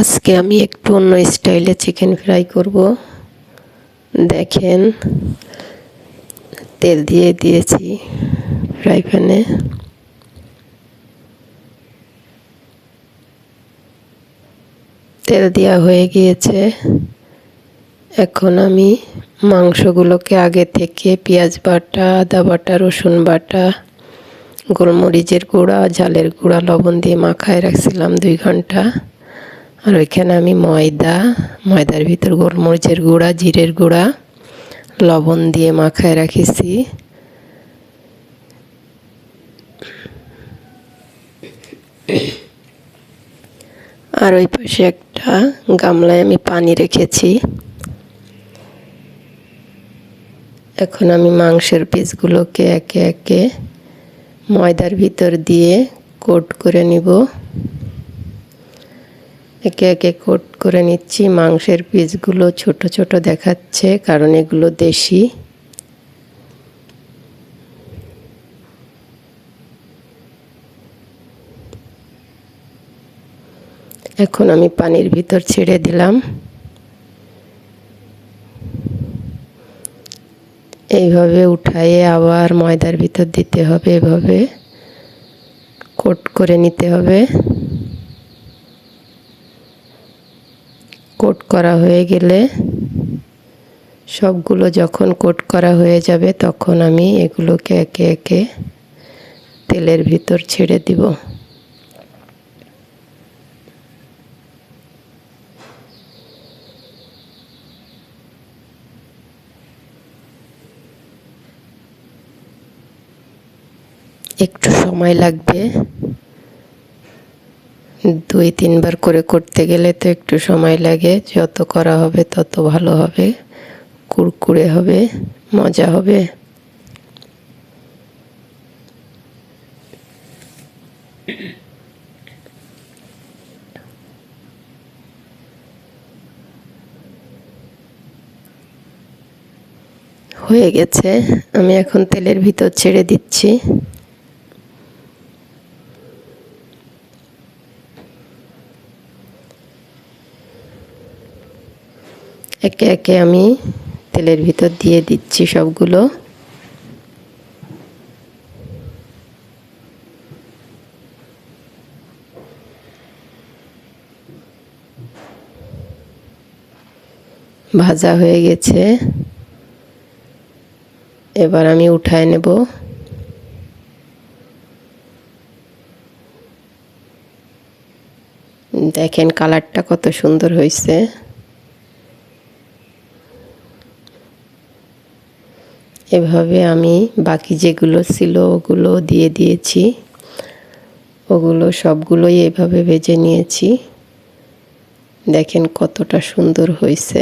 আজকে আমি একটু অন্য স্টাইলে চিকেন ফ্রাই করব। দেখেন, তেল দিয়ে দিয়েছি ফ্রাই প্যানে তেল দেওয়া হয়ে গিয়েছে। এখন আমি মাংসগুলোকে আগে থেকে পেঁয়াজ বাটা, আদা বাটা, রসুন বাটা, গোলমরিচের গুঁড়া, ঝালের গুঁড়া, লবণ দিয়ে মাখায় রাখছিলাম দুই ঘণ্টা। আর ওইখানে আমি ময়দা, ময়দার ভিতর গোলমরিচের গুঁড়া, জিরের গুঁড়া, লবণ দিয়ে মাখায় রাখিছি। আর ওই পাশে একটা গামলায় আমি পানি রেখেছি। এখন আমি মাংসের পিসগুলোকে একে একে ময়দার ভিতর দিয়ে কোট করে নিব। একে একে কোট করে নিচ্ছি। মাংসের পিসগুলো ছোট ছোট দেখাচ্ছে, কারণ এগুলো দেশি। এখন আমি পানির ভিতর ছেড়ে দিলাম। এইভাবে উঠায়ে আবার ময়দার ভিতর দিতে হবে, এভাবে কোট করে নিতে হবে কোট করা হয়ে গেলে সবগুলো যখন কোট করা হয়ে যাবে, তখন আমি এগুলোকে একে একে তেলের ভিতর ছেড়ে দিব। একটু সময় লাগবে। দুই, তিনবার করে করতে গেলে তো একটু সময় লাগে। যত করা হবে তত ভালো হবে। কুড়কুড়ে হবে, মজা হবে। হয়ে গেছে। আমি এখন তেলের ভিতর ছেড়ে দিচ্ছি। একে একে আমি তেলের ভিতর দিয়ে দিচ্ছি সবগুলো। ভাজা হয়ে গেছে। এবার আমি উঠায় নেব। দেখেন কালারটা কত সুন্দর হয়েছে এভাবে আমি বাকি যেগুলো ছিল ওগুলো দিয়ে দিয়েছি। ওগুলো সবগুলোই এভাবে ভেজে নিয়েছি। দেখেন কতটা সুন্দর হয়েছে।